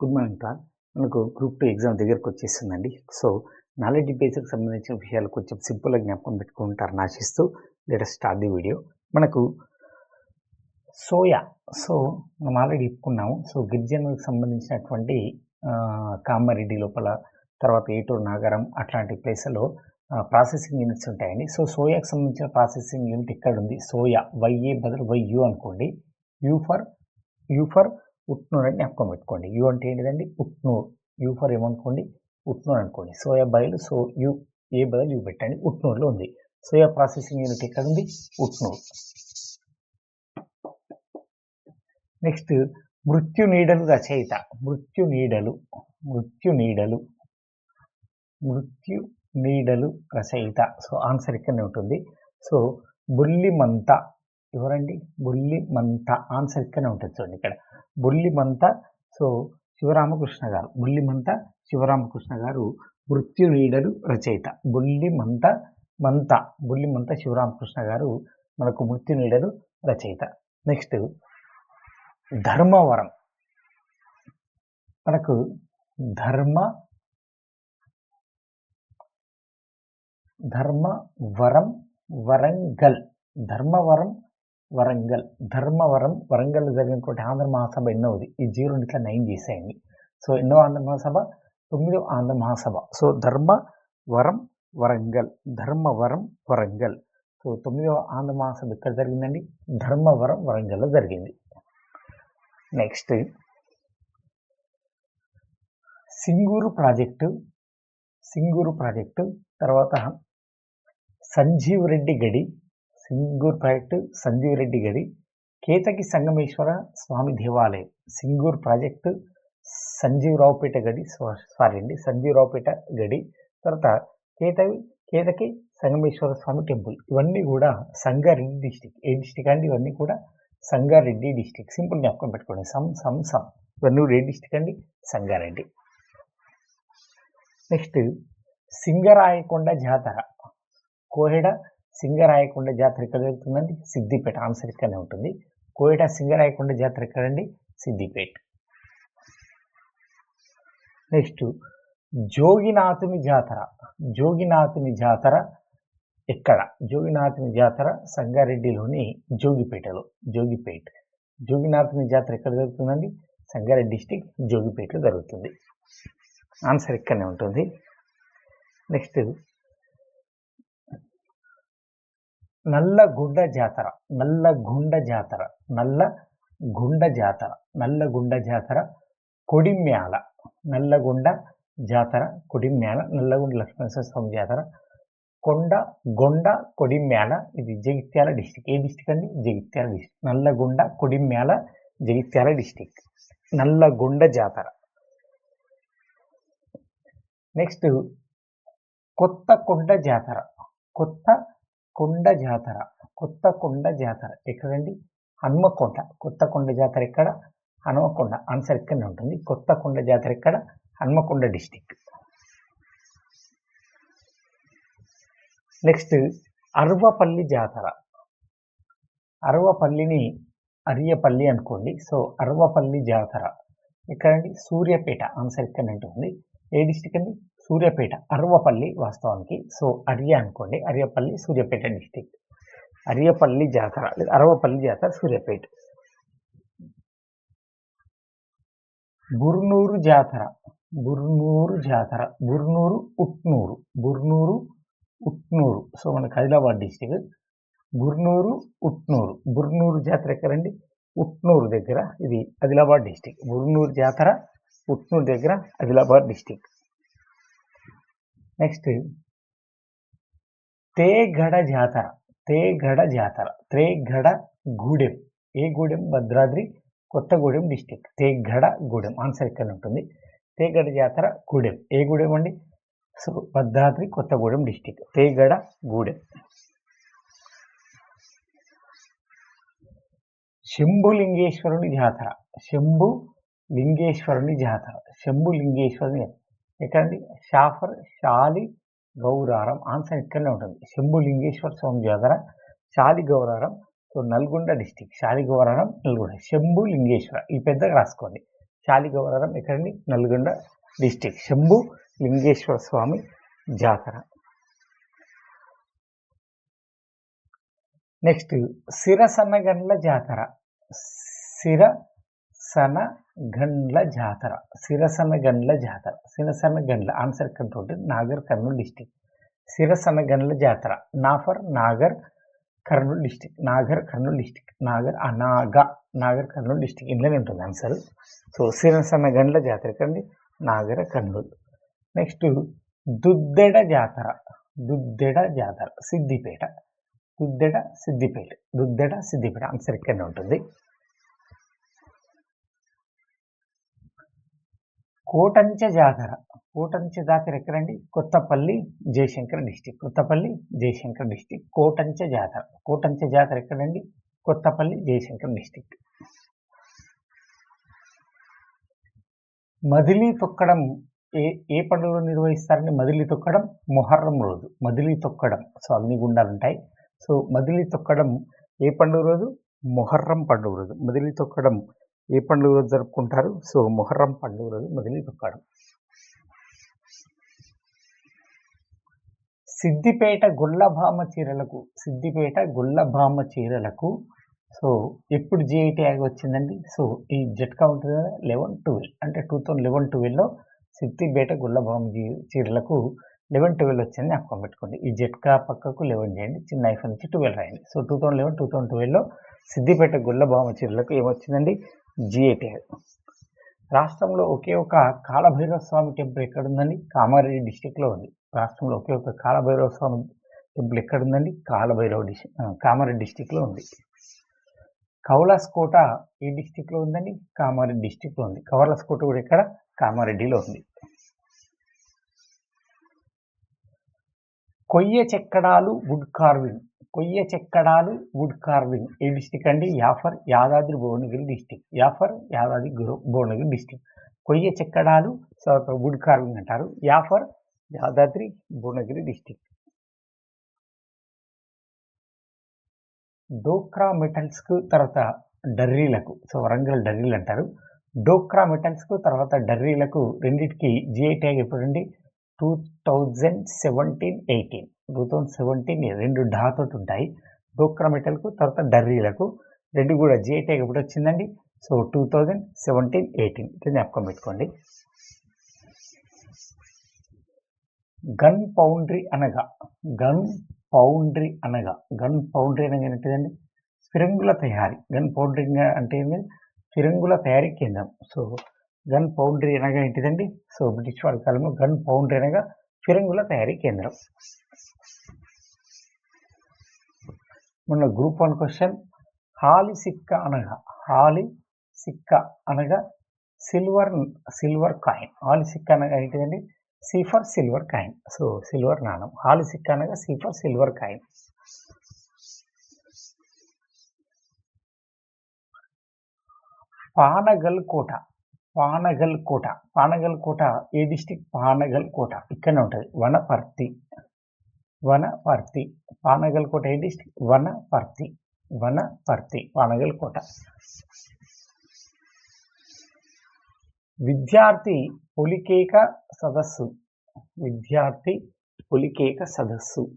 Good morning sir. మనకు group two exam దగ్గరకు వచ్చేసిందండి. సో నాలెడ్జ్ బేస్కి సంబంధించిన విషయాలు కొంచెం సింపుల్గా జ్ఞాపకం పెట్టుకుంటారని ఆశిస్తూ లేటెస్ట్ స్టార్ట్ ది వీడియో. మనకు సోయా. సో మనం ఆల్రెడీ చెప్పుకున్నాము. సో గిరిజనులకు సంబంధించినటువంటి కామారెడ్డి లోపల తర్వాత ఏటూరు నాగరం అట్లాంటి ప్లేస్లో ప్రాసెసింగ్ యూనిట్స్ ఉంటాయండి. సో సోయాకి సంబంధించిన ప్రాసెసింగ్ యూనిట్ ఇక్కడ ఉంది సోయా వైఏ బదులు వై యూ అనుకోండి. U for U for Utnoor అని జ్ఞాపకం పెట్టుకోండి. యూ అంటే ఏంటిదండి? ఉట్నూర్. యూ ఫర్ ఏమనుకోండి ఉట్నూర్ అనుకోండి. సోయా బయలు సో యూ ఏ బదులు యూ పెట్టండి. ఉట్నూర్లో ఉంది. సోయా ప్రాసెసింగ్ యూనిట్ ఎక్కడ ఉంది ఉట్నూర్. నెక్స్ట్ మృత్యు నీడలు రచయిత. మృత్యు నీడలు మృత్యు నీడలు మృత్యు నీడలు రచయిత. సో ఆన్సర్ ఇక్కడనే ఉంటుంది. సో బుల్లిమంత ఎవరండి? బుల్లిమంత ఆన్సర్ ఇక్కడనే ఉంటుంది చూడండి ఇక్కడ. బుల్లిమంత సో శివరామకృష్ణ గారు. బుల్లిమంత శివరామకృష్ణ గారు మృత్యు నీడలు రచయిత. బుల్లి మంత. మంత బుల్లిమంత శివరామకృష్ణ గారు మనకు మృత్యు నీడలు రచయిత. నెక్స్ట్ ధర్మవరం. మనకు ధర్మ ధర్మవరం వరంగల్. ధర్మవరం వరంగల్. ధర్మవరం వరంగల్ జరిగినటువంటి ఆంధ్ర మహాసభ ఎన్నోది ఈ జీరో ఇట్లా నైన్ చేసేయండి. సో ఎన్నో ఆంధ్ర మహాసభ? తొమ్మిదో ఆంధ్ర మహాసభ. సో ధర్మవరం వరంగల్. ధర్మవరం వరంగల్. సో తొమ్మిదవ ఆంధ్ర మహాసభ ఎక్కడ జరిగిందండి? ధర్మవరం వరంగల్లో జరిగింది. Next. Singur project. Singur project. తర్వాత సంజీవ్ రెడ్డి గడి. సింగూర్ ప్రాజెక్టు సంజీవ్ రెడ్డి గడి కేతకి సంగమేశ్వర స్వామి దేవాలయం. సింగూర్ ప్రాజెక్టు సంజీవరావుపేట గడి సారీ అండి సంజీవరావుపేట గడి తర్వాత కేతవి కేతకి సంగమేశ్వర స్వామి టెంపుల్. ఇవన్నీ కూడా సంగారెడ్డి డిస్టిక్. ఏ డిస్టిక్ అండి? ఇవన్నీ కూడా సంగారెడ్డి డిస్టిక్. సింపుల్ జ్ఞాపకం పెట్టుకోండి. Some some some. ఇవన్నీ కూడా ఏ డిస్టిక్ అండి? సంగారెడ్డి. నెక్స్ట్ సింగరాయకొండ జాతర. కోహెడ సింగరాయకొండ జాతర ఎక్కడ జరుగుతుందండి? సిద్దిపేట. ఆన్సర్ ఇక్కడనే ఉంటుంది. కోయట సింగరాయకొండ జాతర ఎక్కడండి? సిద్దిపేట. నెక్స్ట్ జోగినాథుని జాతర. జోగినాథుని జాతర ఎక్కడ? జోగినాథుని జాతర సంగారెడ్డిలోని జోగిపేటలో. జోగిపేట. జోగినాథుని జాతర ఎక్కడ జరుగుతుందండి? సంగారెడ్డి డిస్టిక్ జోగిపేటలో జరుగుతుంది. ఆన్సర్ ఇక్కడనే ఉంటుంది. నెక్స్ట్ నల్లగుండ జాతర నల్లగుండ జాతర నల్ల గుండ జాతర నల్లగుండ జాతర కొడిమ్యాల నల్లగొండ జాతర కొడిమ్యాల నల్లగొండ లక్ష్మణేశ్వర స్వామి జాతర కొండ గొండ కొడిమ్యాల ఇది జగిత్యాల డిస్టిక్. ఏ డిస్టిక్ అండి? జగిత్యాల డిస్టిక్. నల్లగొండ కొడిమ్యాల జగిత్యాల డిస్టిక్. నల్లగొండ జాతర. నెక్స్ట్ కొత్త కొండ జాతర. కొత్త కొండ జాతర కొత్త కొండ జాతర. ఎక్కడండి? హన్మకొండ. కొత్త కొండ జాతర ఎక్కడ? హనుమకొండ. ఆన్సర్ ఇక్కడనే ఉంటుంది. కొత్త కొండ జాతర ఎక్కడ? హన్మకొండ డిస్టిక్ నెక్స్ట్ అర్వపల్లి జాతర. అరవపల్లిని అరియపల్లి అనుకోండి. సో అరవపల్లి జాతర. ఎక్కడండి? సూర్యాపేట. ఆన్సర్ ఇక్కడనే ఉంటుంది. ఏ డిస్టిక్ అండి? సూర్యాపేట అరవపల్లి వాస్తవానికి. సో అర్య అనుకోండి అరియపల్లి సూర్యాపేట డిస్టిక్ అరియపల్లి జాతర లేదా అరవపల్లి జాతర సూర్యాపేట. బుర్నూరు జాతర బుర్నూరు జాతర బుర్నూరు ఉట్నూరు బుర్నూరు ఉట్నూరు. సో మనకు ఆదిలాబాద్ డిస్టిక్ బుర్నూరు ఉట్నూరు. బుర్నూరు జాతర ఎక్కడండి? ఉట్నూరు దగ్గర. ఇది ఆదిలాబాద్ డిస్టిక్ బుర్నూరు జాతర ఉట్నూరు దగ్గర ఆదిలాబాద్ డిస్టిక్ నెక్స్ట్ తేగడ జాతర తేగడ జాతర తేగడ గూడెం ఏ గూడెం భద్రాద్రి కొత్తగూడెం డిస్టిక్ తేగడ గూడెం ఆన్సర్ ఇక్కడ ఉంటుంది. తేగడ జాతర గూడెం ఏ గూడెం అండి? సో భద్రాద్రి కొత్తగూడెం డిస్టిక్ తేగడ గూడెం శంభులింగేశ్వరుని జాతర శంభు లింగేశ్వరుని జాతర శంభులింగేశ్వరుని ఎక్కడండి? షాఫర్ షాలి గౌరారం. ఆన్సర్ ఇక్కడనే ఉంటుంది. శంభు లింగేశ్వర స్వామి జాతర షాలి గౌరారం సో నల్గొండ డిస్టిక్. షాలి గౌరారం నల్గొండ. శంభు లింగేశ్వర. ఈ పెద్దగా రాసుకోండి. చాలిగౌరవం ఎక్కడండి? నల్గొండ డిస్టిక్. శంభు లింగేశ్వర స్వామి జాతర. నెక్స్ట్ సిరసన్నగండ్ల జాతర. సిరసనగండ్ల జాతర సిరసనగండ్ల జాతర. Sirasanagandla answer control Nagarkurnool district Sirasanagandla జాతర నాఫర్ Nagarkurnool district Nagarkurnool district Nagar అనాగ నాగర్ కర్నూలు డిస్టిక్ ఇందులోనే ఉంటుంది ఆన్సర్ సో సిరసనగండ్ల జాతర కండి నాగర కర్నూలు. నెక్స్ట్ దుద్దెడ జాతర. దుద్దెడ జాతర సిద్దిపేట. దుద్దెడ సిద్దిపేట. దుద్దెడ సిద్దిపేట ఆన్సర్ ఇక్కడనే ఉంటుంది. కోటంచ జాతర. కోటంచ జాతర ఎక్కడండి? కొత్తపల్లి జయశంకర్ డిస్టిక్. కొత్తపల్లి జయశంకర్ డిస్టిక్. కోటంచ జాతర. కోటంచ జాతర ఎక్కడండి? కొత్తపల్లి జయశంకర్ డిస్టిక్. మదిలీ తొక్కడం ఏ ఏ పండుగలో నిర్వహిస్తారండి? మదిలీ తొక్కడం మొహర్రం రోజు. మదిలీ తొక్కడం. సో అగ్నిగుండాలు ఉంటాయి. సో మదిలీ తొక్కడం ఏ పండుగ రోజు? మొహర్రం పండుగ రోజు. మదిలీ తొక్కడం ఏ పండుగ రోజు జరుపుకుంటారు. సో మొహర్రం పండుగ రోజు మొదలు తొక్కడం సిద్దిపేట గొల్లభామ చీరలకు సిద్దిపేట గొల్లభామ చీరలకు సో ఎప్పుడు జిఐ ట్యాగ్ వచ్చిందండి? సో ఈ జట్కా ఉంటుంది కదా లెవెన్ ట్వెల్వ్ అంటే టూ థౌజండ్ లెవెన్ ట్వెల్వ్లో సిద్దిపేట గొల్లభామ చీరలకు లెవెన్ ట్వెల్వ్ వచ్చింది. జ్ఞాపకం పెట్టుకోండి. ఈ జట్కా పక్కకు లెవెన్ చేయండి. చిన్న ఐఫోన్ నుంచి ట్వెల్వ్ రాయండి. So two thousand eleven two thousand ట్వెల్వ్లో Siddipet గుల్లభామ చీరలకు ఏమొచ్చిందండి? జిఐ రాష్ట్రంలో ఒకే ఒక కాలభైరవ స్వామి టెంపుల్ ఎక్కడుందండి? కామారెడ్డి డిస్టిక్లో ఉంది. రాష్ట్రంలో ఒకే ఒక కాలభైరవ స్వామి టెంపుల్ ఎక్కడుందండి? కాలభైరవ డిస్టిక్ కామారెడ్డి డిస్టిక్లో ఉంది. కౌలాస్ కోట ఏ డిస్టిక్లో ఉందండి? కామారెడ్డి డిస్టిక్లో ఉంది. కౌలాస్ కోట కూడా ఇక్కడ కామారెడ్డిలో ఉంది. కొయ్య చెక్కడాలు వుడ్ కార్వింగ్. కొయ్య చెక్కడాలు వుడ్ కార్వింగ్ ఏ డిస్టిక్ అండి. యాఫర్ యాదాద్రి భువనగిరి డిస్టిక్ యాఫర్ యాదాద్రి భువనగిరి డిస్టిక్ కొయ్య చెక్కడాలు వుడ్ కార్వింగ్ అంటారు. యాఫర్ యాదాద్రి భువనగిరి డిస్టిక్ డోక్రా మెటల్స్కు తర్వాత డర్రీలకు సో వరంగల్ డర్రీలు అంటారు. డోక్రా మెటల్స్కు తర్వాత డర్రీలకు రెండింటికి జిఐ ట్యాగ్ ఎప్పుడండి two thousand seventeen eighteen two thousand seventeen రెండు ఢాతో ఉంటాయి. డోక్రా మెటల్కు తర్వాత డర్రీలకు. రెండు కూడా జిఐ ట్యాగ్ ఎప్పుడు వచ్చిందండి. So two thousand seventeen eighteen ఇది జ్ఞాపకం పెట్టుకోండి. గన్ పౌండ్రీ అనగా గన్ పౌండ్రీ అనగా గన్ పౌండ్రీ అనగా ఏంటిదండి? ఫిరంగుల తయారీ. గన్ పౌండ్రీ అంటే ఏంటి ఫిరంగుల తయారీ కేంద్రం. సో గన్ పౌండ్రీ అనగా ఏంటిదండి? సో బ్రిటిష్ వాళ్ళ కాలంలో గన్ పౌండ్రీ అనగా ఫిరంగుల తయారీ కేంద్రం. మొన్న గ్రూప్ వన్ క్వశ్చన్ హాలి సిక్క అనగా హాలి సిక్క అనగా సిల్వర్ సిల్వర్ కాయిన్ హాలి సిక్క అనగా ఏంటిదండి? సిఫర్ సిల్వర్ కాయిన్ సో సిల్వర్ నాణం. హాలి సిక్క అనగా సిఫర్ సిల్వర్ కాయిన్ పానగల్ కోట. పానగల్ కోట. పానగల్ కోట ఏ డిస్టిక్ పానగల్ కోట. ఇక్కడనే ఉంటుంది. వనపర్తి. వనపర్తి పానగల్ కోట డిస్టిక్ వనపర్తి వనపర్తి పానగల్ కోట. విద్యార్థి పులికేక సదస్సు. విద్యార్థి పులికేక సదస్సు.